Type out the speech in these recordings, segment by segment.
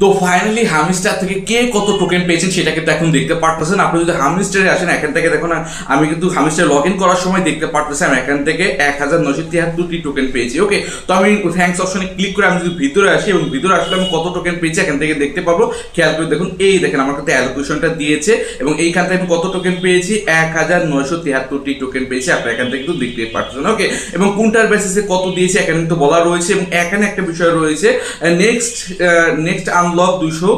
তো finally hamster থেকে কে কত টোকেন পেয়েছেন সেটা কিন্তু এখন দেখতে পারতেছেন। আপনি যদি হামিস্টারে আসেন, এখান থেকে দেখুন আমি কিন্তু হামিস্টার লগ ইন করার সময় দেখতে পারতেছি আমি এখান থেকে এক হাজার নশো তিয়াত্তরটি টোকেন পেয়েছি। ওকে তো আমি থ্যাঙ্কস অপশনে ক্লিক করে আমি যদি ভিতরে আসি এবং ভিতরে আসলে আমি কত টোকেন পেয়েছি এখান থেকে দেখতে পাবো। খেয়াল করে দেখুন, এই দেখেন আমার কাছে অ্যালোকেশনটা দিয়েছে এবং এইখান থেকে আমি কত টোকেন পেয়েছি? এক হাজার নয়শো তিয়াত্তরটি টোকেন পেয়েছি, আপনি এখান থেকে কিন্তু দেখতে পারতেছেন। ওকে এবং কোনটার বেসিসে কত দিয়েছে এখানে কিন্তু বলা রয়েছে এবং এখানে একটা বিষয় রয়েছে। নেক্সট নেক্সট আনলক দুশো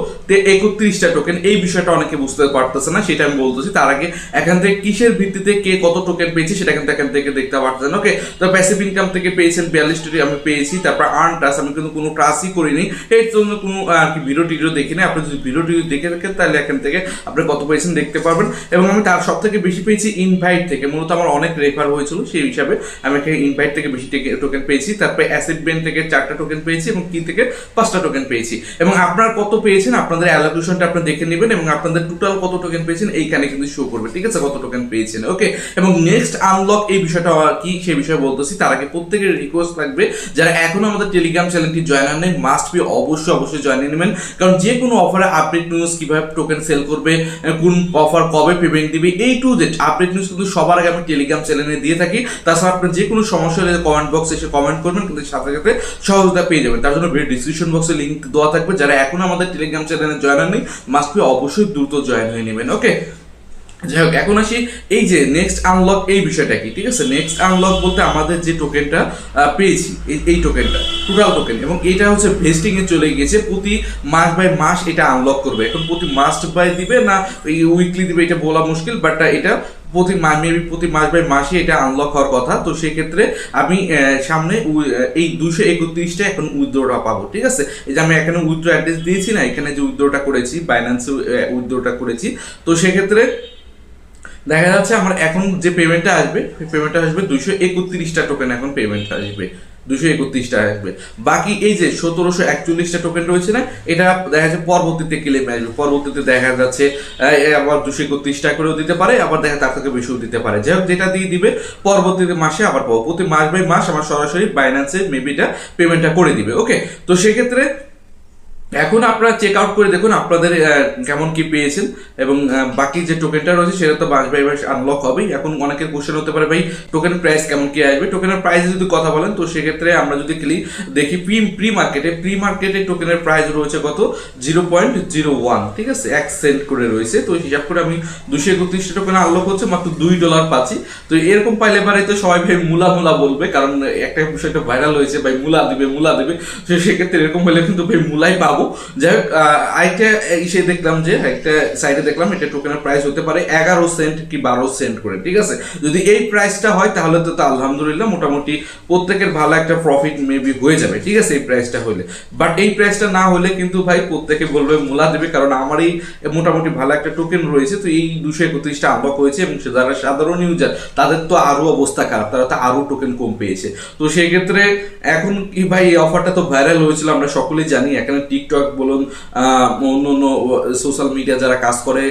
একত্রিশটা টোকেন এই বিষয়টা অনেকে বুঝতে পারতেছে না, সেটা আমি বলতেছি। তার আগে এখান থেকে কিসের ভিত্তিতে কে কত টোকেন পেয়েছি, সেটা কিন্তু এখান থেকে দেখতে পারতেছেন। ওকে তো প্যাসিভ ইনকাম থেকে পেয়েছেন বিয়াল্লিশটি আমি পেয়েছি, তারপর আর্ন টাস আমি কিন্তু কোনো টাসই করিনি। এর জন্য কোনো আর কি ভিডিও টিডিও দেখিনি। আপনি যদি ভিডিও টিডিও দেখে থাকেন, তাহলে এখান থেকে আপনি কত পেয়েছেন দেখতে পারবেন। এবং আমি তার সব থেকে বেশি পেয়েছি ইনভাইট থেকে। মূলত আমার অনেক রেফার হয়েছিল, সেই হিসাবে আমি এখানে ইনভাইট থেকে বেশি টোকেন পেয়েছি। তারপরে অ্যাসিড বেন থেকে চারটা টোকেন পেয়েছি এবং কি থেকে পাঁচটা টোকেন পেয়েছি। এবং আপনার কত পেয়েছেন, আপনাদের অ্যালোকেশনটা আপনি দেখে নেবেন এবং আপনাদের টোটাল কত টোকেন পেয়েছেন, এইখানে কিন্তু শো করবে। ঠিক আছে? কত টোকেন পেয়েছেন? ওকে এবং নেক্সট আনলক এই বিষয়টা কি সেই বিষয়ে বলতেছি। তার আগে প্রত্যেকের রিকোয়েস্ট থাকবে, যারা এখনও আমাদের টেলিগ্রাম চ্যানেলটি জয়েন হন মাস্ট বি অবশ্যই অবশ্যই জয়েন নেবেন। কারণ যে কোনো অফারে আপডেট নিউজ কীভাবে টোকেন সেল করবে কোন অফার কবে পেমেন্ট দিবে এই টু জেড আপডেট নিউজ কিন্তু সবার আগে আমি টেলিগ্রাম চ্যানেলে দিয়ে থাকি। তাছাড়া আপনার যে কোনো সমস্যা হলে কমেন্ট বক্সে এসে কমেন্ট করবেন, কিন্তু সাথে সাথে সহজতা পেয়ে যাবেন। তার জন্য ভিডিও ডিসক্রিপশন বক্সে লিঙ্ক দেওয়া থাকবে। যারা এখন আমাদের টেলিগ্রাম চ্যানেলে জয়েন হননি। মাস্ট বি অবশ্যই দ্রুত জয়েন হয়ে নেবেন ওকে যাই হোক, এখন আসি। এই যে নেক্সট আনলক এই বিষয়টা কি, ঠিক আছে? নেক্সট আনলক বলতে আমাদের যে টোকেনটা পেয়েছি, এই টোকেনটা টোটাল টোকেন এবং এটা হচ্ছে ভেস্টিং এ চলে গিয়েছে। প্রতি মাস বাই মাস এটা আনলক করবে। এখন প্রতি মাস বাই দিবে না উইকলি দিবে, এটা বলা মুশকিল বাট এটা প্রতি মেবি প্রতি মাস বাই মাসে এটা আনলক হওয়ার কথা। তো সেক্ষেত্রে আমি সামনে এই দুশো একত্রিশটা এখন উইথড্রোটা পাবো, ঠিক আছে? এই যে আমি এখানে উইথড্রো অ্যাড্রেস দিয়েছি না, এখানে যে উইথড্রোটা করেছি বাইন্যান্সে উইথড্রোটা করেছি, তো সেক্ষেত্রে দেখা যাচ্ছে আমার এখন যে পেমেন্টটা আসবে পেমেন্টটা আসবে দুইশো একত্রিশটা টোকেন এখন পেমেন্ট আসবে। দুশো একত্রিশটা আসবে। বাকি এই যে সতেরোশো একচল্লিশটা টোকেন রয়েছে না, এটা দেখা যাচ্ছে পরবর্তীতে ক্লেম আসবে। পরবর্তীতে দেখা যাচ্ছে আবার দুশো একত্রিশ টাকা করেও দিতে পারে, আবার দেখা তার থেকে বেশিও দিতে পারে। যাই হোক, যেটা দিয়ে দিবে, পরবর্তীতে মাসে আবার পাবো। প্রতি মাস বাই মাস আমার সরাসরি বাইন্যান্সে মেবিটা পেমেন্টটা করে দিবে। ওকে তো সেক্ষেত্রে এখন আপনারা চেক আউট করে দেখুন আপনাদের কেমন কি পেয়েছেন এবং বাকি যে টোকেনটা রয়েছে সেটা তো বাস বাই মাস আনলক হবেই। এখন অনেকের কোশ্চেন হতে পারে, ভাই টোকেন প্রাইস কেমন কি আসবে? টোকেনের প্রাইস যদি কথা বলেন, তো সেক্ষেত্রে আমরা যদি ক্লিক দেখি প্রি প্রি মার্কেটে প্রি মার্কেটে টোকেনের প্রাইস রয়েছে কত? জিরো পয়েন্ট জিরো ওয়ান ঠিক আছে? এক সেন্ট করে রয়েছে। তো হিসাব করে আমি দুশো একত্রিশটা টোকেন আনলক হচ্ছে, মাত্র দুই ডলার পাচ্ছি। তো এরকম পাইলে পারে তো সবাই ভাই মুলা মুলা বলবে, কারণ একটা বিষয়টা ভাইরাল হয়েছে, ভাই মুলা দিবে মুলা দিবে। তো সেক্ষেত্রে এরকম হলে কিন্তু ভাই মুলাই পাবো। যাই হোক আরেকটা ইসে দেখলাম যে একটা সাইডে দেখলাম, এটা টোকেনের প্রাইস হতে পারে এগারো সেন্ট কি বারো সেন্ট করে, ঠিক আছে? যদি এই প্রাইসটা হয়, তাহলে তো আলহামদুলিল্লাহ মোটামুটি প্রত্যেকের ভালো একটা প্রফিট মেবি হয়ে যাবে, ঠিক আছে, এই প্রাইসটা হলে। বাট এই প্রাইসটা না হলে কিন্তু ভাই প্রত্যেকে বলবে মূলা দেবে, কারণ আমার এই মোটামুটি ভালো একটা টোকেন রয়েছে, তো এই দুশো একত্রিশটা আনলক হয়েছে এবং সে যারা সাধারণ ইউজার তাদের তো আরও অবস্থা খারাপ, তারা তো আরও টোকেন কম পেয়েছে। তো সেই ক্ষেত্রে এখন কি ভাই এই অফারটা তো ভাইরাল হয়েছিল, আমরা সকলেই জানি, এখানে টিকটক বলুন অন্য অন্য সোশ্যাল মিডিয়া যারা কাজ করে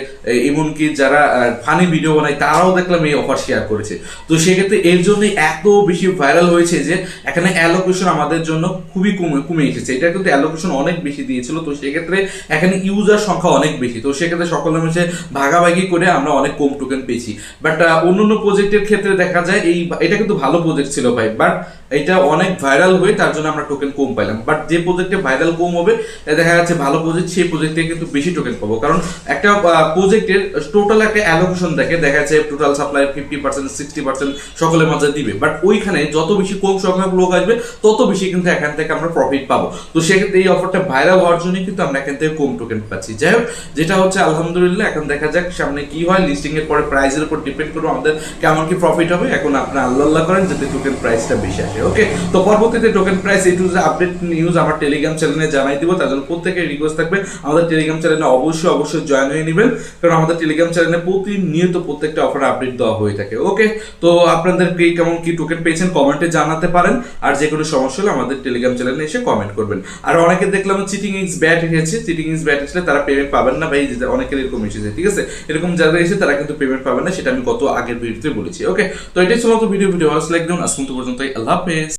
এমনকি যারা ফানি ভিডিও বানায়, তারাও দেখলাম এই অফার শেয়ার করেছে। তো সেক্ষেত্রে এর জন্য এত বেশি ভাইরাল হয়েছে যে, এখানে অ্যালোকেশন আমাদের জন্য খুবই কমে কমে এসেছে। এটা কিন্তু অ্যালোকেশন অনেক বেশি দিয়েছিল, তো সেক্ষেত্রে এখানে ইউজার সংখ্যা অনেক বেশি। তো সেক্ষেত্রে সকলে মিশে ভাগাভাগি করে আমরা অনেক কম টোকেন পেয়েছি। বাট অন্য অন্য প্রজেক্টের ক্ষেত্রে দেখা যায়, এই, এটা কিন্তু ভালো প্রজেক্ট ছিল ভাই। বাট এটা অনেক ভাইরাল হয়ে তার জন্য আমরা টোকেন কম পাইলাম। বাট যে প্রজেক্টে ভাইরাল কম হবে দেখা যাচ্ছে ভালো প্রজেক্ট সেই প্রজেক্টে কিন্তু বেশি টোকেন পাবো। কারণ একটা প্রজেক্টের টোটাল একটা অ্যালোকেশন দেখে দেখা যাচ্ছে total supply fifty percent sixty percent সকলের মাঝে দিবে। বাট ওইখানে যত বেশি কম সংখ্যক লোক আসবে, তত বেশি কিন্তু এখান থেকে আমরা প্রফিট পাবো। তো সেক্ষেত্রে এই অফারটা ভাইরাল হওয়ার জন্য কিন্তু আমরা এখান থেকে কম টোকেন পাচ্ছি। যাই হোক, যেটা হচ্ছে আলহামদুলিল্লাহ, এখন দেখা যাক সামনে কি হয়। লিস্টিং এর পরে প্রাইসের উপর ডিপেন্ড করব আমাদের কেমন কি প্রফিট হবে। এখন আপনারা আল্লাহ করেন যাতে টোকেন প্রাইসটা বেশি আসে। ওকে তো পরবর্তীতে টোকেন প্রাইস এই টু আপডেট নিউজ আমার টেলিগ্রাম চ্যানেলে জানাই দিব, তার জন্য প্রত্যেকের রিকোয়েস্ট থাকবে। আমাদের টেলিগ্রাম চ্যানেলে অবশ্যই অবশ্যই জয়েন হয়ে নেবেন, কারণ আমাদের টেলিগ্রাম চ্যানেলে প্রতিনিয়ত প্রত্যেকটা অফার আপডেট দেওয়া হয়ে থাকে। ওকে তো আপনাদের কি কেমন কি টোকেন পেয়েছেন কমেন্টে জানাতে পারেন, আর যে কোনো সমস্যা হলে আমাদের টেলিগ্রাম চ্যানেলে এসে কমেন্ট করবেন। আর অনেকে দেখলাম চিটিং ইংস ব্যাট এসেছে চিটিং ইংস ব্যাট এসেছে তারা পেমেন্ট পাবেন না ভাই অনেকের এরকম এসেছে, ঠিক আছে? এরকম যারা এসে তারা কিন্তু পেমেন্ট পাবেন না, সেটা আমি কত আগের ভিডিওতে বলেছি। ওকে তো এটাই ছিল ভিডিও ভিডিও ভালো লাগবে আজ পর্যন্ত আল্লাহ vez.